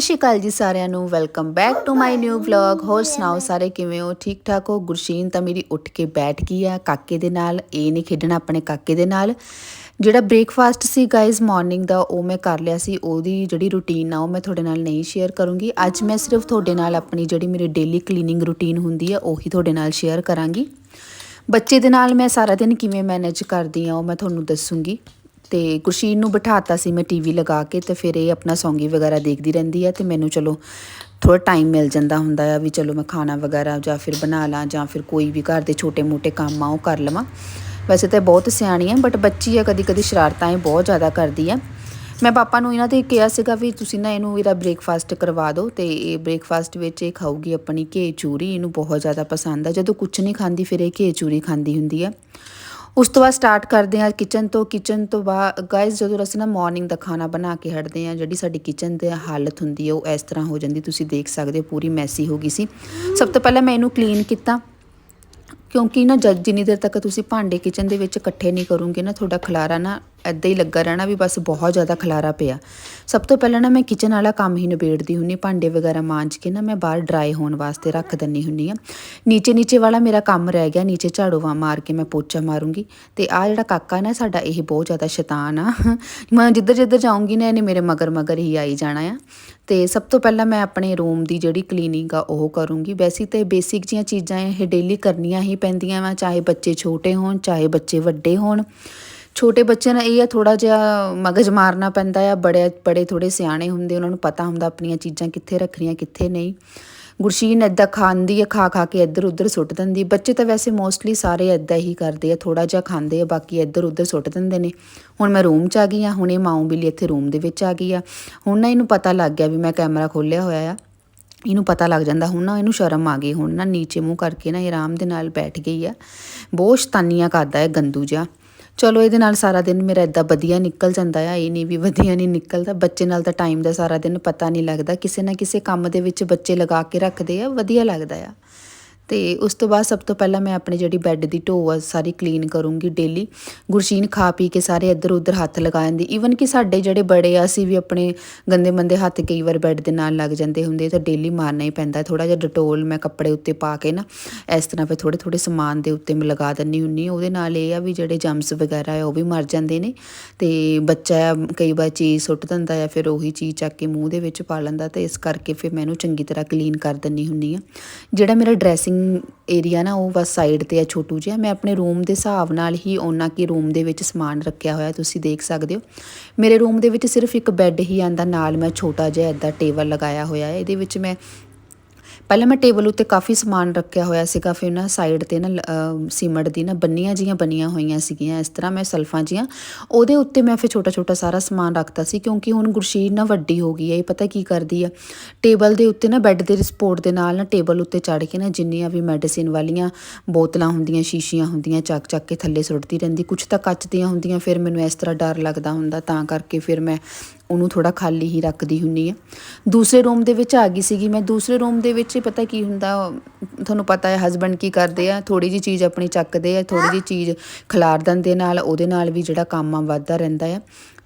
ਸਤਿ ਸ਼੍ਰੀ ਅਕਾਲ ਜੀ ਸਾਰਿਆਂ ਨੂੰ। Welcome back to my new vlog ਹੋਰ ਸੁਣਾਓ ਸਾਰੇ, ਕਿਵੇਂ ਹੋ? ਠੀਕ ਠਾਕ ਹੋ? ਗੁਰਸ਼ੀਨ ਤਾਂ ਮੇਰੀ ਉੱਠ ਕੇ ਬੈਠ ਗਈ ਆ ਕਾਕੇ ਦੇ ਨਾਲ। ਇਹ ਨਹੀਂ ਖੇਡਣਾ ਆਪਣੇ ਕਾਕੇ ਦੇ ਨਾਲ। ਜਿਹੜਾ ਬ੍ਰੇਕਫਾਸਟ ਸੀ ਗਾਇਜ਼ ਮਾਰਨਿੰਗ ਦਾ, ਉਹ ਮੈਂ ਕਰ ਲਿਆ ਸੀ। ਉਹਦੀ ਜਿਹੜੀ ਰੁਟੀਨ ਆ, ਉਹ ਮੈਂ ਤੁਹਾਡੇ ਨਾਲ ਨਹੀਂ ਸ਼ੇਅਰ ਕਰੂੰਗੀ। ਅੱਜ ਮੈਂ ਸਿਰਫ ਤੁਹਾਡੇ ਨਾਲ ਆਪਣੀ ਜਿਹੜੀ ਮੇਰੀ ਡੇਲੀ ਕਲੀਨਿੰਗ ਰੁਟੀਨ ਹੁੰਦੀ ਆ, ਉਹੀ ਤੁਹਾਡੇ ਨਾਲ ਸ਼ੇਅਰ ਕਰਾਂਗੀ। ਬੱਚੇ ਦੇ ਨਾਲ ਮੈਂ ਸਾਰਾ ਦਿਨ ਕਿਵੇਂ ਮੈਨੇਜ ਕਰਦੀ ਆ, ਉਹ ਮੈਂ ਤੁਹਾਨੂੰ ਦੱਸੂੰਗੀ। ਤੇ ਗੁਰਸ਼ੀਨ ਨੂੰ ਬਿਠਾਤਾ ਸੀ ਮੈਂ ਟੀਵੀ ਲਗਾ ਕੇ ਤੇ ਫਿਰ ਇਹ ਆਪਣਾ ਸੌਂਗੀ ਵਗੈਰਾ ਦੇਖਦੀ ਰਹਿੰਦੀ ਆ ਤੇ ਮੈਨੂੰ ਚਲੋ ਥੋੜਾ ਟਾਈਮ ਮਿਲ ਜਾਂਦਾ ਹੁੰਦਾ ਆ ਵੀ ਚਲੋ ਮੈਂ ਖਾਣਾ ਵਗੈਰਾ ਜਾਂ ਫਿਰ ਬਣਾ ਲਾਂ ਜਾਂ ਫਿਰ ਕੋਈ ਵੀ ਘਰ ਦੇ ਛੋਟੇ-ਮੋਟੇ ਕੰਮ ਆ, ਉਹ ਕਰ ਲਵਾਂ। ਵੈਸੇ ਤਾਂ ਬਹੁਤ ਸਿਆਣੀ ਆ ਬਟ ਬੱਚੀ ਆ, ਕਦੀ-ਕਦੀ ਸ਼ਰਾਰਤਾਂ ਇਹ ਬਹੁਤ ਜ਼ਿਆਦਾ ਕਰਦੀ ਆ। ਮੈਂ ਪਾਪਾ ਨੂੰ ਇਹਨਾਂ 'ਤੇ ਕਿਹਾ ਸੀਗਾ ਵੀ ਤੁਸੀਂ ਨਾ ਇਹਨੂੰ ਇਹਦਾ ਬ੍ਰੇਕਫਾਸਟ ਕਰਵਾ ਦਿਓ ਤੇ ਇਹ ਬ੍ਰੇਕਫਾਸਟ ਵਿੱਚ ਇਹ ਖਾਊਗੀ ਆਪਣੀ ਘੇ ਚੂਰੀ, ਇਹਨੂੰ ਬਹੁਤ ਜ਼ਿਆਦਾ ਪਸੰਦ ਆ। ਜਦੋਂ ਕੁਝ ਨਹੀਂ ਖਾਂਦੀ, ਫਿਰ ਇਹ ਘੇ ਚੂਰੀ ਖਾਂਦੀ ਹੁੰਦੀ ਆ। ਉਸ ਤੋਂ ਬਾਅਦ ਸਟਾਰਟ ਕਰਦੇ ਹਾਂ ਕਿਚਨ ਤੋਂ ਕਿਚਨ ਤੋਂ ਬਾਅਦ ਗਾਇਸ ਜਦੋਂ ਅਸੀਂ ਨਾ ਮਾਰਨਿੰਗ ਦਾ ਖਾਣਾ ਬਣਾ ਕੇ ਹਟਦੇ ਹਾਂ, ਜਿਹੜੀ ਸਾਡੀ ਕਿਚਨ ਦੀ ਹਾਲਤ ਹੁੰਦੀ ਹੈ ਉਹ ਇਸ ਤਰ੍ਹਾਂ ਹੋ ਜਾਂਦੀ, ਤੁਸੀਂ ਦੇਖ ਸਕਦੇ ਹੋ ਪੂਰੀ ਮੈਸੀ ਹੋ ਗਈ ਸੀ। ਸਭ ਤੋਂ ਪਹਿਲਾਂ ਮੈਂ ਇਹਨੂੰ ਕਲੀਨ ਕੀਤਾ, ਕਿਉਂਕਿ ਨਾ ਜਦ ਜਿੰਨੀ ਦੇਰ ਤੱਕ ਤੁਸੀਂ ਭਾਂਡੇ ਕਿਚਨ ਦੇ ਵਿੱਚ ਇਕੱਠੇ ਨਹੀਂ ਕਰੋਗੇ ਨਾ, ਤੁਹਾਡਾ ਖਲਾਰਾ ਨਾ ਐਦਾਂ ਹੀ ਲੱਗਾ ਰਹਿਣਾ ਵੀ ਬਸ ਬਹੁਤ ਜ਼ਿਆਦਾ ਖਲਾਰਾ ਪਿਆ। ਸਭ ਤੋਂ ਪਹਿਲਾਂ ਨਾ ਮੈਂ ਕਿਚਨ ਵਾਲਾ ਕੰਮ ਹੀ ਨਿਬੇੜਦੀ ਹੁੰਨੀ ਭਾਂਡੇ ਵਗੈਰਾ ਮਾਂਜ ਕੇ ਨਾ ਮੈਂ ਬਾਹਰ ਡਰਾਈ ਹੋਣ ਵਾਸਤੇ ਰੱਖ ਦਿੰਨੀ ਹੁੰਨੀ ਆ ਨੀਚੇ ਨੀਚੇ ਵਾਲਾ ਮੇਰਾ ਕੰਮ ਰਹਿ ਗਿਆ, ਨੀਚੇ ਝਾੜੂਵਾ ਮਾਰ ਕੇ ਮੈਂ ਪੋਚਾ ਮਾਰੂੰਗੀ। ਤੇ ਆ ਜਿਹੜਾ ਕਾਕਾ ਨਾ ਸਾਡਾ ਇਹ ਬਹੁਤ ਜ਼ਿਆਦਾ ਸ਼ੈਤਾਨ ਆ। ਮੈਂ ਜਿੱਧਰ ਜਿੱਧਰ ਜਾਊਂਗੀ ਨਾ ਇਹਨੇ ਮੇਰੇ ਮਗਰ ਮਗਰ ਹੀ ਆਈ ਜਾਣਾ ਆ। ਤੇ ਸਭ ਤੋਂ ਪਹਿਲਾਂ ਮੈਂ ਆਪਣੇ ਰੂਮ ਦੀ ਜਿਹੜੀ ਕਲੀਨਿੰਗ ਆ ਉਹ ਕਰੂੰਗੀ। ਵੈਸੇ ਤੇ ਬੇਸਿਕ ਜੀਆਂ ਚੀਜ਼ਾਂ ਇਹ ਡੇਲੀ ਕਰਨੀਆਂ ਹੀ ਪੈਂਦੀਆਂ ਵਾ, ਚਾਹੇ ਬੱਚੇ ਛੋਟੇ ਹੋਣ, ਚਾਹੇ ਬੱਚੇ ਵੱਡੇ ਹੋਣ। ਛੋਟੇ ਬੱਚਿਆਂ ਨਾਲ ਇਹ ਆ ਥੋੜਾ ਜਿਹਾ ਮਗਜ ਮਾਰਨਾ ਪੈਂਦਾ ਆ, ਬੜੇ ਬੜੇ ਥੋੜੇ ਸਿਆਣੇ ਹੁੰਦੇ, ਉਹਨਾਂ ਨੂੰ ਪਤਾ ਹੁੰਦਾ ਆਪਣੀਆਂ ਚੀਜ਼ਾਂ ਕਿੱਥੇ ਰੱਖਣੀਆਂ, ਕਿੱਥੇ ਨਹੀਂ। ਗੁਰਸ਼ੀਨ ਐਦਾਂ ਖਾਂਦੀ ਆ, ਖਾ ਖਾ ਕੇ ਇੱਧਰ, ਉੱਧਰ ਸੁੱਟ ਦਿੰਦੀ। ਬੱਚੇ ਤਾਂ ਵੈਸੇ ਮੋਸਟਲੀ ਸਾਰੇ ਐਦਾਂ ਹੀ ਕਰਦੇ ਆ ਥੋੜਾ ਜਿਹਾ ਖਾਂਦੇ ਆ, ਬਾਕੀ ਇੱਧਰ, ਉੱਧਰ ਸੁੱਟ ਦਿੰਦੇ ਨੇ। ਹੁਣ ਮੈਂ ਰੂਮ 'ਚ ਆ ਗਈ ਆ ਇਹ ਮਾਊ ਬਿੱਲੀ ਇੱਥੇ ਰੂਮ ਦੇ ਵਿੱਚ ਆ ਗਈ ਆ। ਹੁਣ ਨਾ ਇਹਨੂੰ ਪਤਾ ਲੱਗ ਗਿਆ ਵੀ ਮੈਂ ਕੈਮਰਾ ਖੋਲ੍ਹਿਆ ਹੋਇਆ ਆ। ਇਹਨੂੰ ਪਤਾ ਲੱਗ ਜਾਂਦਾ, ਹੁਣ ਨਾ ਇਹਨੂੰ ਸ਼ਰਮ ਆ ਗਈ। ਹੁਣ ਨਾ ਨੀਚੇ ਮੂੰਹ ਕਰਕੇ ਨਾ ਇਹ ਆਰਾਮ ਦੇ ਨਾਲ ਬੈਠ ਗਈ ਆ। ਬਹੁਤ ਸ਼ਤਾਨੀਆਂ ਕਰਦਾ ਹੈ ਗੰਦੂ ਜਿਹਾ। ਚਲੋ ਇਹਦੇ ਨਾਲ ਸਾਰਾ ਦਿਨ ਮੇਰਾ ਇਦਾਂ ਵਧੀਆ ਨਿਕਲ ਜਾਂਦਾ ਆ, ਇਹ ਨਹੀਂ ਵੀ ਵਧੀਆ ਨਹੀਂ ਨਿਕਲਦਾ। ਬੱਚੇ ਨਾਲ ਤਾਂ ਟਾਈਮ ਦਾ ਸਾਰਾ ਦਿਨ ਪਤਾ ਨਹੀਂ ਲੱਗਦਾ। ਕਿਸੇ ਨਾ ਕਿਸੇ ਕੰਮ ਦੇ ਵਿੱਚ ਬੱਚੇ ਲਗਾ ਕੇ ਰੱਖਦੇ ਆ, ਵਧੀਆ ਲੱਗਦਾ ਆ। ਤੇ ਉਸ ਤੋਂ ਬਾਅਦ ਸਭ ਤੋਂ ਪਹਿਲਾਂ ਮੈਂ ਆਪਣੀ ਜਿਹੜੀ ਬੈੱਡ ਦੀ ਢੋ ਆ ਸਾਰੀ ਕਲੀਨ ਕਰੂੰਗੀ ਡੇਲੀ ਗੁਰਸ਼ੀਨ ਖਾ ਪੀ ਕੇ ਸਾਰੇ ਇੱਧਰ ਉੱਧਰ ਹੱਥ ਲਗਾ ਜਾਂਦੀ ਈਵਨ ਕਿ ਸਾਡੇ ਜਿਹੜੇ ਬੜੇ ਆ, ਅਸੀਂ ਵੀ ਆਪਣੇ ਗੰਦੇ ਮੰਦੇ ਹੱਥ ਕਈ ਵਾਰ ਬੈੱਡ ਦੇ ਨਾਲ ਲੱਗ ਜਾਂਦੇ ਹੁੰਦੇ ਤਾਂ ਡੇਲੀ ਮਾਰਨਾ ਹੀ ਪੈਂਦਾ। ਥੋੜਾ ਜਿਹਾ ਡਟੋਲ ਮੈਂ ਕੱਪੜੇ ਉੱਤੇ ਪਾ ਕੇ ਨਾ, ਇਸ ਤਰ੍ਹਾਂ ਫਿਰ ਥੋੜੇ ਥੋੜੇ ਸਮਾਨ ਦੇ ਉੱਤੇ ਮੈਂ ਲਗਾ ਦਿੰਨੀ ਹੁੰਨੀ ਉਹਦੇ ਨਾਲ ਇਹ ਆ ਵੀ ਜਿਹੜੇ ਜਮਸ ਵਗੈਰਾ ਆ, ਉਹ ਵੀ ਮਰ ਜਾਂਦੇ ਨੇ। ਤੇ ਬੱਚਾ ਕਈ ਵਾਰ ਚੀਜ਼ ਸੁੱਟ ਦਿੰਦਾ ਆ, ਫਿਰ ਉਹੀ ਚੀਜ਼ ਚੱਕ ਕੇ ਮੂੰਹ ਦੇ ਵਿੱਚ ਪਾ ਲੈਂਦਾ, ਤੇ ਇਸ ਕਰਕੇ ਫਿਰ ਮੈਂ ਇਹਨੂੰ ਚੰਗੀ ਤਰ੍ਹਾਂ ਕਲੀਨ ਕਰ ਦਿੰਨੀ ਹੁੰਨੀ ਆ ਜਿਹੜਾ ਮੇਰਾ ਡਰੈਸਿੰਗ ਏਰੀਆ ਨਾ ਉਹ ਬਸ ਸਾਈਡ ਤੇ ਆ, ਛੋਟੂ ਜਿਹਾ। ਮੈਂ ਆਪਣੇ ਰੂਮ ਦੇ ਹਿਸਾਬ ਨਾਲ ਹੀ ਉਹਨਾਂ ਕੀ ਰੂਮ ਦੇ ਵਿੱਚ ਸਮਾਨ ਰੱਖਿਆ ਹੋਇਆ, ਤੁਸੀਂ ਦੇਖ ਸਕਦੇ ਹੋ। ਮੇਰੇ ਰੂਮ ਦੇ ਵਿੱਚ ਸਿਰਫ ਇੱਕ ਬੈੱਡ ਹੀ ਆਂਦਾ ਨਾਲ ਮੈਂ ਛੋਟਾ ਜਿਹਾ ਐਦਾ ਟੇਬਲ ਲਗਾਇਆ ਹੋਇਆ ਹੈ। ਇਹਦੇ ਵਿੱਚ ਮੈਂ ਪਹਿਲਾਂ ਮੈਂ ਟੇਬਲ ਉੱਤੇ ਕਾਫੀ ਸਮਾਨ ਰੱਖਿਆ ਹੋਇਆ ਸੀਗਾ, ਫਿਰ ਨਾ ਸਾਈਡ ਤੇ ਨਾ ਸੀਮਟ ਦੀ ਨਾ ਬੰਨੀਆਂ ਜੀਆਂ ਬਣੀਆਂ ਹੋਈਆਂ ਸੀਗੀਆਂ, ਇਸ ਤਰ੍ਹਾਂ ਮੈਂ ਸਲਫਾਂ ਜੀਆਂ। ਉਹਦੇ ਉੱਤੇ ਮੈਂ ਫਿਰ ਛੋਟਾ ਛੋਟਾ ਸਾਰਾ ਸਮਾਨ ਰੱਖਤਾ ਸੀ, ਕਿਉਂਕਿ ਹੁਣ ਗੁਰਸ਼ੀਰ ਨਾ ਵੱਡੀ ਹੋ ਗਈ ਹੈ, ਇਹ ਪਤਾ ਕੀ ਕਰਦੀ ਆ? ਟੇਬਲ ਦੇ ਉੱਤੇ ਨਾ ਬੈੱਡ ਦੇ ਸਪੋਰਟ ਦੇ ਨਾਲ ਨਾ ਟੇਬਲ ਉੱਤੇ ਚੜ ਕੇ ਨਾ ਜਿੰਨੀਆਂ ਵੀ ਮੈਡੀਸਿਨ ਵਾਲੀਆਂ ਬੋਤਲਾਂ ਹੁੰਦੀਆਂ, ਸ਼ੀਸ਼ੀਆਂ ਹੁੰਦੀਆਂ, ਚੱਕ ਚੱਕ ਕੇ ਥੱਲੇ ਸੁੱਟਦੀ ਰਹਿੰਦੀ ਕੁਝ ਤਾਂ ਕੱਚ ਦੀਆਂ ਹੁੰਦੀਆਂ, ਫਿਰ ਮੈਨੂੰ ਇਸ ਤਰ੍ਹਾਂ ਡਰ ਲੱਗਦਾ ਹੁੰਦਾ, ਤਾਂ ਕਰਕੇ ਫਿਰ ਮੈਂ ਉਹਨੂੰ ਥੋੜਾ ਖਾਲੀ ਹੀ ਰੱਖਦੀ ਹੁੰਨੀ ਆ। ਦੂਸਰੇ ਰੂਮ ਦੇ ਵਿੱਚ ਆ ਗਈ ਸੀਗੀ, ਮੈਂ ਦੂਸਰੇ ਰੂਮ ਦੇ ਵਿੱਚ ਪਤਾ ਕੀ ਹੁੰਦਾ? ਤੁਹਾਨੂੰ ਪਤਾ ਹੈ ਹਸਬੰਡ ਕੀ ਕਰਦੇ ਆ? ਥੋੜੀ ਜੀ ਚੀਜ਼ ਆਪਣੀ ਚੱਕਦੇ ਆ ਥੋੜੀ ਜੀ ਚੀਜ਼ ਖਿਲਾਰ ਦਿੰਦੇ ਨਾਲ, ਉਹਦੇ ਨਾਲ ਵੀ ਜਿਹੜਾ ਕੰਮ ਆ ਵੱਧਦਾ ਰਹਿੰਦਾ ਆ।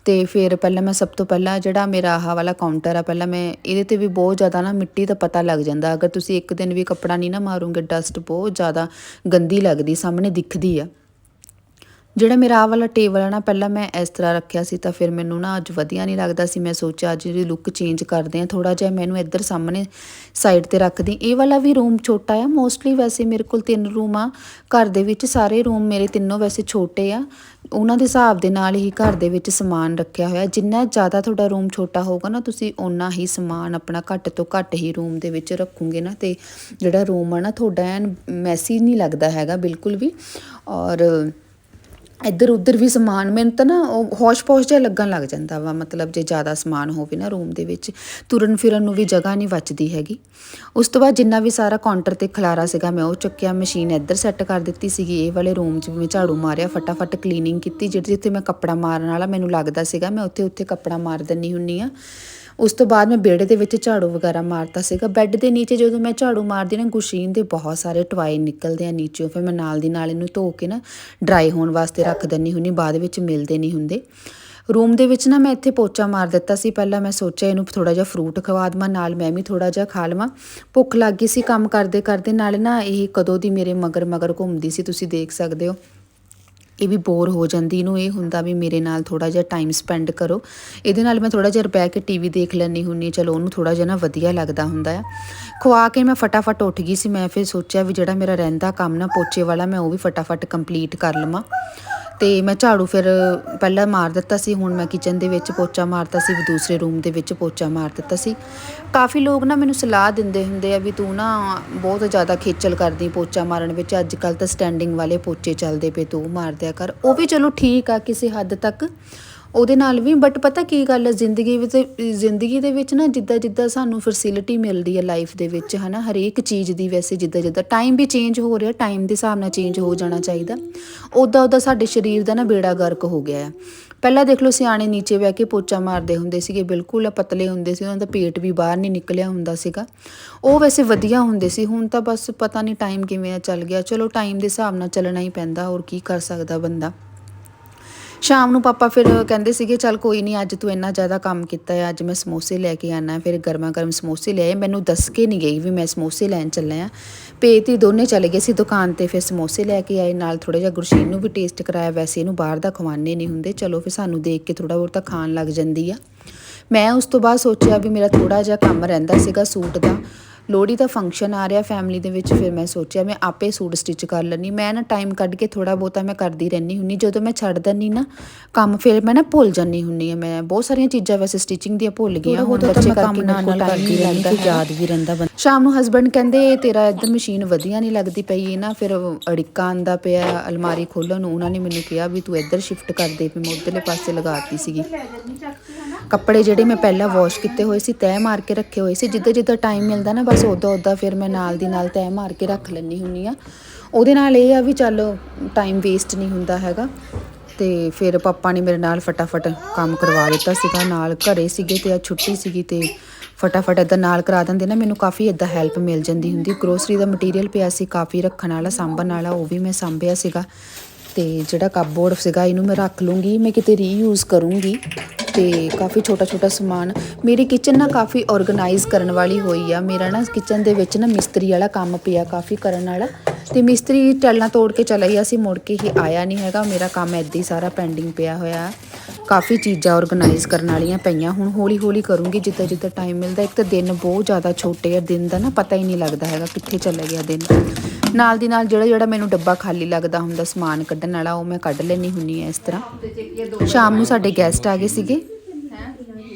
ਤੇ ਫਿਰ ਪਹਿਲਾਂ ਮੈਂ ਸਭ ਤੋਂ ਪਹਿਲਾਂ ਜਿਹੜਾ ਮੇਰਾ ਆਹ ਵਾਲਾ ਕਾਊਂਟਰ ਆ, ਪਹਿਲਾਂ ਮੈਂ ਇਹਦੇ ਤੇ ਵੀ ਬਹੁਤ ਜ਼ਿਆਦਾ ਨਾ ਮਿੱਟੀ ਦਾ ਪਤਾ ਲੱਗ ਜਾਂਦਾ। ਅਗਰ ਤੁਸੀਂ ਇੱਕ ਦਿਨ ਵੀ ਕੱਪੜਾ ਨਹੀਂ ਨਾ ਮਾਰੋਗੇ ਡਸਟ ਬਹੁਤ ਜ਼ਿਆਦਾ ਗੰਦੀ ਲੱਗਦੀ, ਸਾਹਮਣੇ ਦਿਖਦੀ ਆ। ਜਿਹੜਾ ਮੇਰਾ ਆ ਵਾਲਾ ਟੇਬਲ ਹੈ ਨਾ, ਪਹਿਲਾਂ ਮੈਂ ਇਸ ਤਰ੍ਹਾਂ ਰੱਖਿਆ ਸੀ ਤਾਂ ਫਿਰ ਮੈਨੂੰ ਨਾ ਅੱਜ ਵਧੀਆ ਨਹੀਂ ਲੱਗਦਾ ਸੀ। ਮੈਂ ਸੋਚਿਆ ਅੱਜ ਇਹਦੀ ਲੁੱਕ ਚੇਂਜ ਕਰਦੇ ਆ ਥੋੜਾ ਜਿਹਾ ਮੈਨੂੰ ਇੱਧਰ ਸਾਹਮਣੇ ਸਾਈਡ ਤੇ ਰੱਖਦੀ ਇਹ ਵਾਲਾ ਵੀ ਰੂਮ ਛੋਟਾ ਆ। ਮੋਸਟਲੀ ਵੈਸੇ ਮੇਰੇ ਕੋਲ ਤਿੰਨ ਰੂਮ ਆ। ਘਰ ਦੇ ਵਿੱਚ ਸਾਰੇ ਰੂਮ ਮੇਰੇ ਤਿੰਨੋਂ ਵੈਸੇ ਛੋਟੇ ਆ। ਉਹਨਾਂ ਦੇ ਹਿਸਾਬ ਦੇ ਨਾਲ ਹੀ ਘਰ ਦੇ ਵਿੱਚ ਸਮਾਨ ਰੱਖਿਆ ਹੋਇਆ। ਜਿੰਨਾ ਜ਼ਿਆਦਾ ਤੁਹਾਡਾ ਰੂਮ ਛੋਟਾ ਹੋਊਗਾ ਨਾ, ਤੁਸੀਂ ਓਨਾ ਹੀ ਸਮਾਨ ਆਪਣਾ ਘੱਟ ਤੋਂ ਘੱਟ ਹੀ ਰੂਮ ਦੇ ਵਿੱਚ ਰੱਖੋਗੇ ਨਾ। ਤੇ ਜਿਹੜਾ ਰੂਮ ਆ ਨਾ, ਤੁਹਾਡਾ ਐਨ ਮੈਸੀ ਨਹੀਂ ਲੱਗਦਾ ਹੈਗਾ ਬਿਲਕੁਲ ਵੀ। ਔਰ ਇੱਧਰ ਉੱਧਰ ਵੀ ਸਮਾਨ, ਮੈਨੂੰ ਤਾਂ ਨਾ ਉਹ ਹੌਸ਼-ਪੌਸ਼ ਜਿਹਾ ਲੱਗਣ ਲੱਗ ਜਾਂਦਾ ਵਾ, ਮਤਲਬ ਜੇ ਜ਼ਿਆਦਾ ਸਮਾਨ ਹੋਵੇ ਨਾ ਰੂਮ ਦੇ ਵਿੱਚ ਤੁਰਨ ਫਿਰਨ ਨੂੰ ਵੀ ਜਗ੍ਹਾ ਨਹੀਂ ਬਚਦੀ ਹੈਗੀ। ਉਸ ਤੋਂ ਬਾਅਦ ਜਿੰਨਾ ਵੀ ਸਾਰਾ ਕਾਊਂਟਰ ਤੇ ਖਲਾਰਾ ਸੀਗਾ, ਮੈਂ ਉਹ ਚੁੱਕਿਆ, ਮਸ਼ੀਨ ਇੱਧਰ ਸੈੱਟ ਕਰ ਦਿੱਤੀ ਸੀਗੀ, ਇਹ ਵਾਲੇ ਰੂਮ 'ਚ ਮੈਂ ਝਾੜੂ ਮਾਰਿਆ, ਫਟਾਫਟ ਕਲੀਨਿੰਗ ਕੀਤੀ ਜਿੱਥੇ ਜਿੱਥੇ ਮੈਂ ਕੱਪੜਾ ਮਾਰਨ ਵਾਲਾ ਮੈਨੂੰ ਲੱਗਦਾ ਸੀਗਾ, ਮੈਂ ਉੱਥੇ ਉੱਥੇ ਕੱਪੜਾ ਮਾਰ ਦਿੰਨੀ ਹੁੰਨੀ ਆ ਉਸ ਤੋਂ ਬਾਅਦ ਮੈਂ ਵਿਹੜੇ ਦੇ ਵਿੱਚ ਝਾੜੂ ਵਗੈਰਾ ਮਾਰਤਾ ਸੀਗਾ। ਬੈੱਡ ਦੇ ਨੀਚੇ ਜਦੋਂ ਮੈਂ ਝਾੜੂ ਮਾਰਦੀ ਨਾ, ਗੁਸ਼ੀਨ ਦੇ ਬਹੁਤ ਸਾਰੇ ਟਵਾਏ ਨਿਕਲਦੇ ਆ ਨੀਚੋਂ। ਫਿਰ ਮੈਂ ਨਾਲ ਦੀ ਨਾਲ ਇਹਨੂੰ ਧੋ ਕੇ ਨਾ ਡਰਾਈ ਹੋਣ ਵਾਸਤੇ ਰੱਖ ਦਿੰਨੀ ਹੁੰਨੀ ਬਾਅਦ ਵਿੱਚ ਮਿਲਦੇ ਨਹੀਂ ਹੁੰਦੇ। ਰੂਮ ਦੇ ਵਿੱਚ ਨਾ ਮੈਂ ਇੱਥੇ ਪੋਚਾ ਮਾਰ ਦਿੱਤਾ ਸੀ। ਪਹਿਲਾਂ ਮੈਂ ਸੋਚਿਆ ਇਹਨੂੰ ਥੋੜਾ ਜਿਹਾ ਫਰੂਟ ਖਵਾ ਦੇਵਾਂ, ਨਾਲ ਮੈਂ ਵੀ ਥੋੜਾ ਜਿਹਾ ਖਾ ਲਵਾਂ। ਭੁੱਖ ਲੱਗ ਗਈ ਸੀ ਕੰਮ ਕਰਦੇ ਕਰਦੇ ਨਾਲ ਨਾ ਇਹ ਕਦੋਂ ਦੀ ਮੇਰੇ ਮਗਰ ਮਗਰ ਘੁੰਮਦੀ ਸੀ, ਤੁਸੀਂ ਦੇਖ ਸਕਦੇ ਹੋ। ਇਹ ਵੀ ਬੋਰ ਹੋ ਜਾਂਦੀ ਇਹਨੂੰ ਇਹ ਹੁੰਦਾ ਵੀ ਮੇਰੇ ਨਾਲ ਥੋੜਾ ਜਿਹਾ ਟਾਈਮ ਸਪੈਂਡ ਕਰੋ। ਇਹਦੇ ਨਾਲ ਮੈਂ ਥੋੜਾ ਜਿਹਾ ਬਹਿ ਕੇ ਟੀਵੀ ਦੇਖ ਲੈਣੀ ਹੁੰਨੀ ਚਲੋ ਉਹਨੂੰ ਥੋੜਾ ਜਿਹਾ ਨਾ ਵਧੀਆ ਲੱਗਦਾ ਹੁੰਦਾ ਆ। ਖਵਾ ਕੇ ਮੈਂ ਫਟਾਫਟ ਉੱਠ ਗਈ ਸੀ, ਮੈਂ ਫਿਰ ਸੋਚਿਆ ਵੀ ਜਿਹੜਾ ਮੇਰਾ ਰਹਿੰਦਾ ਕੰਮ ਨਾ ਪੋਚੇ ਵਾਲਾ, ਮੈਂ ਉਹ ਵੀ ਫਟਾਫਟ ਕੰਪਲੀਟ ਕਰ ਲਵਾਂ। ਤੇ ਮੈਂ ਝਾੜੂ ਫਿਰ ਪਹਿਲਾਂ ਮਾਰ ਦਿੱਤਾ ਸੀ, ਹੁਣ ਮੈਂ ਕਿਚਨ ਦੇ ਵਿੱਚ ਪੋਚਾ ਮਾਰਤਾ ਸੀ, ਦੂਸਰੇ ਰੂਮ ਦੇ ਵਿੱਚ ਪੋਚਾ ਮਾਰ ਦਿੱਤਾ ਸੀ। ਕਾਫੀ ਲੋਕ ਨਾ ਮੈਨੂੰ ਸਲਾਹ ਦਿੰਦੇ ਹੁੰਦੇ ਆ ਵੀ ਤੂੰ ਨਾ ਬਹੁਤ ਜ਼ਿਆਦਾ ਖੇਚਲ ਕਰਦੀ ਪੋਚਾ ਮਾਰਨ ਵਿੱਚ ਅੱਜ ਕੱਲ ਤਾਂ ਸਟੈਂਡਿੰਗ ਵਾਲੇ ਪੋਚੇ ਚੱਲਦੇ ਪਏ, ਤੂੰ ਮਾਰ ਦਿਆ ਕਰ। ਉਹ ਵੀ ਚਲੋ ਠੀਕ ਆ, ਕਿਸੇ ਹੱਦ ਤੱਕ। ਉਹਦੇ ਨਾਲ ਵੀ ਬਟ ਪਤਾ ਕੀ ਗੱਲ ਹੈ ਜ਼ਿੰਦਗੀ ਵਿੱਚ, ਜ਼ਿੰਦਗੀ ਦੇ ਵਿੱਚ ਨਾ ਜਿੱਦਾਂ ਜਿੱਦਾਂ ਸਾਨੂੰ ਫੈਸਿਲਿਟੀ ਮਿਲਦੀ ਹੈ ਲਾਈਫ ਦੇ ਵਿੱਚ, ਹਨਾ, ਹਰੇਕ ਚੀਜ਼ ਦੀ ਵੈਸੇ ਜਿੱਦਾਂ ਜਿੱਦਾਂ ਟਾਈਮ ਵੀ ਚੇਂਜ ਹੋ ਰਿਹਾ ਟਾਈਮ ਦੇ ਹਿਸਾਬ ਨਾਲ ਚੇਂਜ ਹੋ ਜਾਣਾ ਚਾਹੀਦਾ। ਉਦਾਂ ਉਦਾਂ ਸਾਡੇ ਸਰੀਰ ਦਾ ਨਾ ਬੇੜਾ ਗਰਕ ਹੋ ਗਿਆ ਹੈ ਪਹਿਲਾਂ ਦੇਖ ਲਓ ਸਿਆਣੇ ਨੀਚੇ ਬਹਿ ਕੇ ਪੋਚਾ ਮਾਰਦੇ ਹੁੰਦੇ ਸੀਗੇ, ਬਿਲਕੁਲ ਪਤਲੇ ਹੁੰਦੇ ਸੀ, ਉਹਨਾਂ ਦਾ ਪੇਟ ਵੀ ਬਾਹਰ ਨਹੀਂ ਨਿਕਲਿਆ ਹੁੰਦਾ ਸੀਗਾ। ਉਹ ਵੈਸੇ ਵਧੀਆ ਹੁੰਦੇ ਸੀ, ਹੁਣ ਤਾਂ ਬਸ ਪਤਾ ਨਹੀਂ ਟਾਈਮ ਕਿਵੇਂ ਚੱਲ ਗਿਆ। ਚਲੋ ਟਾਈਮ ਦੇ ਹਿਸਾਬ ਨਾਲ ਚੱਲਣਾ ਹੀ ਪੈਂਦਾ, ਹੋਰ ਕੀ ਕਰ ਸਕਦਾ ਬੰਦਾ। ਸ਼ਾਮ ਨੂੰ ਪਾਪਾ ਫਿਰ ਕਹਿੰਦੇ ਸੀਗੇ, ਚੱਲ ਕੋਈ ਨਹੀਂ, ਅੱਜ ਤੂੰ ਇੰਨਾ ਜ਼ਿਆਦਾ ਕੰਮ ਕੀਤਾ ਹੈ, ਅੱਜ ਮੈਂ ਸਮੋਸੇ ਲੈ ਕੇ ਆਣਾ ਫਿਰ ਗਰਮਾ ਗਰਮ ਸਮੋਸੇ ਲਿਆਏ ਮੈਨੂੰ ਦੱਸ ਕੇ ਨਹੀਂ ਗਈ ਵੀ ਮੈਂ ਸਮੋਸੇ ਲੈਣ ਚੱਲਿਆ ਪੇ ਤੇ ਦੋਨੇ ਚਲੇ ਗਏ ਸੀ ਦੁਕਾਨ ਤੇ, ਫਿਰ ਸਮੋਸੇ ਲੈ ਕੇ ਆਏ। ਨਾਲ ਥੋੜਾ ਜਿਹਾ ਗੁਰਸ਼ੀਨ ਨੂੰ ਵੀ ਟੇਸਟ ਕਰਾਇਆ। ਵੈਸੇ ਇਹਨੂੰ ਬਾਹਰ ਦਾ ਖਵਾਣੇ ਨਹੀਂ ਹੁੰਦੇ। ਚਲੋ ਫਿਰ ਸਾਨੂੰ ਦੇਖ ਕੇ ਥੋੜਾ ਬਹੁਤ ਤਾਂ ਖਾਣ ਲੱਗ ਜਾਂਦੀ ਆ। ਮੈਂ ਉਸ ਤੋਂ ਬਾਅਦ ਸੋਚਿਆ ਵੀ ਮੇਰਾ ਥੋੜਾ ਜਿਹਾ ਕੰਮ ਰਹਿੰਦਾ ਸੀਗਾ ਸੂਟ ਦਾ। ਲੋਹੜੀ ਦਾ ਫੰਕਸ਼ਨ ਆ ਰਿਹਾ ਫੈਮਿਲੀ ਦੇ ਵਿੱਚ ਫਿਰ ਮੈਂ ਸੋਚਿਆ ਮੈਂ ਆਪੇ ਸੂਟ ਸਟਿਚ ਕਰ ਲੈਣੀ ਮੈਂ ਨਾ ਟਾਈਮ ਕੱਢ ਕੇ ਥੋੜਾ ਬਹੁਤਾ ਮੈਂ ਕਰਦੀ ਰਹਿੰਦੀ ਹੁੰਨੀ ਜਦੋਂ ਮੈਂ ਛੱਡ ਦਿੰਨੀ ਨਾ ਕੰਮ ਫਿਰ ਮੈਂ ਨਾ ਭੁੱਲ ਜਾਂਦੀ ਹੁੰਨੀ ਆ ਮੈਂ ਬਹੁਤ ਸਾਰੀਆਂ ਚੀਜ਼ਾਂ ਵੈਸੇ ਸਟਿਚਿੰਗ ਦੀਆਂ ਭੁੱਲ ਗਈਆਂ ਹੁਣ ਬੱਚੇ ਕਰਕੇ ਨਾਲ ਨਾਲ ਕਰਦੀ ਰਹਿੰਦਾ ਯਾਦ ਵੀ ਰਹਿੰਦਾ ਸ਼ਾਮ ਨੂੰ ਹਸਬੰਡ ਕਹਿੰਦੇ ਤੇਰਾ ਇੱਧਰ ਮਸ਼ੀਨ ਵਧੀਆ ਨਹੀਂ ਲੱਗਦੀ ਪਈ। ਇਹ ਨਾ ਫਿਰ ਅੜਿੱਕਾ ਆਂਦਾ ਪਿਆ ਅਲਮਾਰੀ ਖੋਲਣ ਨੂੰ। ਉਹਨਾਂ ਨੇ ਮੈਨੂੰ ਕਿਹਾ ਵੀ ਤੂੰ ਇੱਧਰ ਸ਼ਿਫਟ ਕਰ ਦੇ। ਵੀ ਮੈਂ ਉਧਰਲੇ ਪਾਸੇ ਲਗਾਤੀ ਸੀਗੀ। ਕੱਪੜੇ ਜਿਹੜੇ ਮੈਂ ਪਹਿਲਾਂ ਵਾਸ਼ ਕੀਤੇ ਹੋਏ ਸੀ ਤੈਅ ਮਾਰ ਕੇ ਰੱਖੇ ਹੋਏ ਸੀ। ਜਿੱਦਾਂ ਜਿੱਦਾਂ ਟਾਈਮ ਮਿਲਦਾ ਨਾ, ਬਸ ਉਦਾਂ ਉਦਾਂ ਫਿਰ ਮੈਂ ਨਾਲ ਦੀ ਨਾਲ ਤੈਅ ਮਾਰ ਕੇ ਰੱਖ ਲੈਂਦੀ ਹੁੰਨੀ ਆ ਉਹਦੇ ਨਾਲ ਇਹ ਆ ਵੀ ਚੱਲ ਟਾਈਮ ਵੇਸਟ ਨਹੀਂ ਹੁੰਦਾ ਹੈਗਾ। ਤੇ ਫਿਰ ਪਾਪਾ ਨੇ ਮੇਰੇ ਨਾਲ ਫਟਾਫਟ ਕੰਮ ਕਰਵਾ ਦਿੱਤਾ ਸੀਗਾ। ਨਾਲ ਘਰੇ ਸੀਗੇ ਤੇ ਆ ਛੁੱਟੀ ਸੀਗੀ ਤੇ ਫਟਾਫਟ ਇਦਾਂ ਨਾਲ ਕਰਾ ਦਿੰਦੇ ਨਾ, ਮੈਨੂੰ ਕਾਫੀ ਇਦਾਂ ਹੈਲਪ ਮਿਲ ਜਾਂਦੀ ਹੁੰਦੀ। ਗਰੋਸਰੀ ਦਾ ਮਟੀਰੀਅਲ ਪਿਆ ਸੀ, ਕਾਫੀ ਰੱਖਣ ਵਾਲਾ, ਸਾਂਭਣ ਵਾਲਾ, ਉਹ ਵੀ ਮੈਂ ਸਾਂਭਿਆ ਸੀਗਾ। ਤੇ ਜਿਹੜਾ ਕੱਪਬੋਰਡ ਸੀਗਾ, ਇਹਨੂੰ ਮੈਂ ਰੱਖ ਲੂੰਗੀ, ਮੈਂ ਕਿਤੇ ਰੀਯੂਜ਼ ਕਰੂੰਗੀ ਤੇ ਕਾਫੀ ਛੋਟਾ ਛੋਟਾ ਸਮਾਨ। ਮੇਰੀ ਕਿਚਨ ਨਾ ਕਾਫੀ ਆਰਗੇਨਾਈਜ਼ ਕਰਨ ਵਾਲੀ ਹੋਈ ਆ। ਮੇਰਾ ਨਾ ਕਿਚਨ ਦੇ ਵਿੱਚ ਨਾ ਮਿਸਤਰੀ ਵਾਲਾ ਕੰਮ ਪਿਆ ਕਾਫੀ ਕਰਨ ਵਾਲਾ। ਤੇ ਮਿਸਤਰੀ ਟੈਲਾਂ ਤੋੜ ਕੇ ਚਲਾ ਗਿਆ ਸੀ, ਮੁੜ ਕੇ ਹੀ ਆਇਆ ਨਹੀਂ ਹੈਗਾ। ਮੇਰਾ ਕੰਮ ਐਦਾਂ ਹੀ ਸਾਰਾ ਪੈਂਡਿੰਗ ਪਿਆ ਹੋਇਆ। ਕਾਫੀ ਚੀਜ਼ਾਂ ਆਰਗੇਨਾਈਜ਼ ਕਰਨ ਵਾਲੀਆਂ ਪਈਆਂ। ਹੁਣ ਹੌਲੀ ਹੌਲੀ ਕਰੂੰਗੀ ਜਿੱਦਾਂ ਜਿੱਦਾਂ ਟਾਈਮ ਮਿਲਦਾ। ਇੱਕ ਤਾਂ ਦਿਨ ਬਹੁਤ ਜ਼ਿਆਦਾ ਛੋਟੇ ਆ, ਦਿਨ ਦਾ ਨਾ ਪਤਾ ਹੀ ਨਹੀਂ ਲੱਗਦਾ ਹੈਗਾ ਕਿੱਥੇ ਚਲਾ ਗਿਆ ਦਿਨ। ਨਾਲ ਦੀ ਨਾਲ ਜਿਹੜਾ ਜਿਹੜਾ ਮੈਨੂੰ ਡੱਬਾ ਖਾਲੀ ਲੱਗਦਾ ਹੁੰਦਾ ਸਮਾਨ ਕੱਢਣ ਵਾਲਾ ਉਹ ਮੈਂ ਕੱਢ ਲੈਣੀ ਹੁੰਨੀ ਆ ਇਸ ਤਰ੍ਹਾਂ। ਸ਼ਾਮ ਨੂੰ ਸਾਡੇ ਗੈਸਟ ਆ ਗਏ ਸੀਗੇ।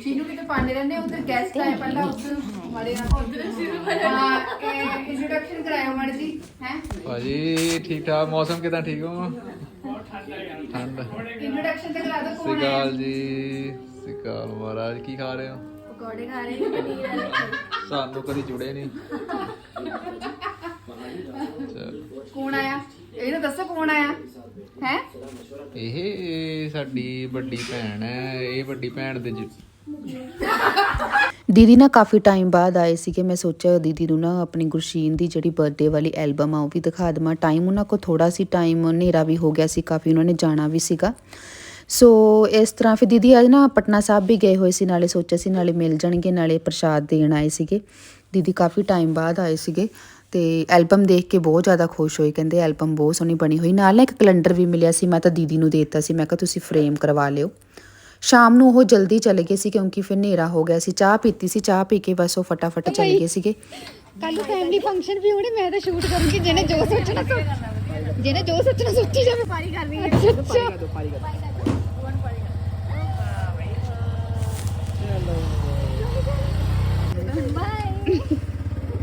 ਚੀਨੂ ਕਿਤੇ ਪਾਣੇ ਰਹਿੰਦੇ ਉਧਰ ਗੈਸਟ ਆਏ ਪਹਿਲਾਂ ਉਧਰ ਮਾੜੇ ਉਧਰ ਹਾਂ ਇੰਟਰੋਡਕਸ਼ਨ ਕਰਾਇਓ ਮਾੜੀ ਜੀ ਹੈ? ਭਾਜੀ ਠੀਕ ਠਾਕ ਮੌਸਮ ਕਿਦਾਂ ਠੀਕ ਹੋ? ਠੰਡ। ਇੰਟਰੋਡਕਸ਼ਨ ਤੇ ਕਰਾ ਦਿਓ ਸਤਿ ਸ਼੍ਰੀ ਅਕਾਲ ਜੀ ਸਤਿ ਸ਼੍ਰੀ ਅਕਾਲ ਮਹਾਰਾਜ ਕੀ ਖਾ ਰਹੇ ਹੋ? ਪਕੌੜੇ ਖਾ ਰਹੇ ਨੇ ਪਨੀਰ ਵਾਲੇ। ਸਾਨੂੰ ਕਦੀ ਜੁੜੇ ਨਹੀਂ ਕੌਣ ਆਇਆ? ਇਹਨੂੰ ਦੱਸੋ ਕੌਣ ਆਇਆ? ਹੈ? ਇਹ ਸਾਡੀ ਵੱਡੀ ਭੈਣ ਹੈ ਇਹ ਵੱਡੀ ਭੈਣ ਦੇ ਜੀ ਦੀਦੀ ਨਾ ਕਾਫੀ ਟਾਈਮ ਬਾਅਦ ਆਏ ਸੀਗੇ। ਮੈਂ ਸੋਚਿਆ ਦੀਦੀ ਨੂੰ ਨਾ ਆਪਣੀ ਗੁਰਸ਼ੀਨ ਦੀ ਜਿਹੜੀ ਬਰਥਡੇ ਵਾਲੀ ਐਲਬਮ ਆ ਉਹ ਵੀ ਦਿਖਾ ਦਵਾਂ। ਟਾਈਮ ਉਹਨਾਂ ਕੋਲ ਥੋੜਾ ਸੀ ਟਾਈਮ ਹਨੇਰਾ ਵੀ ਹੋ ਗਿਆ ਸੀ ਕਾਫੀ ਉਹਨਾਂ ਨੇ ਜਾਣਾ ਵੀ ਸੀਗਾ। ਸੋ ਇਸ ਤਰ੍ਹਾਂ ਫਿਰ ਦੀਦੀ ਅੱਜ ਨਾ ਪਟਨਾ ਸਾਹਿਬ ਵੀ ਗਏ ਹੋਏ ਸੀ ਨਾਲੇ ਸੋਚਿਆ ਸੀ ਨਾਲੇ ਮਿਲ ਜਾਣਗੇ ਨਾਲੇ ਪ੍ਰਸ਼ਾਦ ਦੇਣ ਆਏ ਸੀਗੇ। ਦੀਦੀ ਕਾਫੀ ਟਾਈਮ ਬਾਅਦ ਆਏ ਸੀਗੇ। ਤੇ ਐਲਬਮ ਦੇਖ ਕੇ ਬਹੁਤ ਜ਼ਿਆਦਾ ਖੁਸ਼ ਹੋਏ ਕਹਿੰਦੇ ਐਲਬਮ ਬਹੁਤ ਸੋਹਣੀ ਬਣੀ ਹੋਈ। ਨਾਲ ਨਾ ਇੱਕ ਕੈਲੰਡਰ ਵੀ ਮਿਲਿਆ ਸੀ ਮੈਂ ਤਾਂ ਦੀਦੀ ਨੂੰ ਦੇ ਦਿੱਤਾ ਸੀ ਮੈਂ ਕਿਹਾ ਤੁਸੀਂ ਫਰੇਮ ਕਰਵਾ ਲਿਓ। ਸ਼ਾਮ ਨੂੰ ਉਹ ਜਲਦੀ ਚਲੇ ਗਏ ਸੀ ਕਿਉਂਕਿ ਫਿਰ ਹਨੇਰਾ ਹੋ ਗਿਆ ਸੀ। ਚਾਹ ਪੀਤੀ ਸੀ ਚਾਹ ਪੀ ਕੇ ਬਸ ਉਹ ਫਟਾਫਟ ਚਲੇ ਗਏ ਸੀਗੇ। ਕੱਲ ਨੂੰ ਫੈਮਿਲੀ ਫੰਕਸ਼ਨ ਵੀ ਹੋਣੇ ਮੈਂ ਤਾਂ ਸ਼ੂਟ ਕਰੂੰਗੀ ਜਿਹਨੇ ਜੋ ਸੋਚਣਾ ਸੋਚ ਜਿਹਨੇ ਜੋ ਸੋਚਣਾ ਸੋਚੀ ਜਾਵੇ। ਪਾਰੀ ਕਰ ਰਹੀ ਹੈ ਅੱਛਾ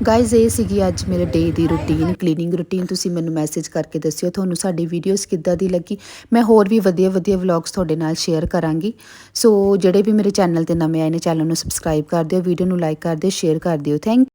ਗਾਇਜ਼ ਇਹ ਸੀਗੀ ਅੱਜ ਮੇਰੇ ਡੇ ਦੀ ਰੁਟੀਨ ਕਲੀਨਿੰਗ ਰੁਟੀਨ ਤੁਸੀਂ ਮੈਨੂੰ ਮੈਸੇਜ ਕਰਕੇ ਦੱਸਿਓ, ਤੁਹਾਨੂੰ ਸਾਡੀ ਵੀਡੀਓਜ਼ ਕਿੱਦਾਂ ਦੀ ਲੱਗੀ। ਮੈਂ ਹੋਰ ਵੀ ਵਧੀਆ ਵਧੀਆ ਵਲੌਗਸ ਤੁਹਾਡੇ ਨਾਲ ਸ਼ੇਅਰ ਕਰਾਂਗੀ। ਸੋ ਜਿਹੜੇ ਵੀ ਮੇਰੇ ਚੈਨਲ ਤੇ ਨਵੇਂ ਆਏ ਨੇ ਚੈਨਲ ਨੂੰ ਸਬਸਕ੍ਰਾਈਬ ਕਰ ਦਿਓ ਵੀਡੀਓ ਨੂੰ ਲਾਈਕ ਕਰ ਦਿਓ ਸ਼ੇਅਰ ਕਰ ਦਿਓ। ਥੈਂਕ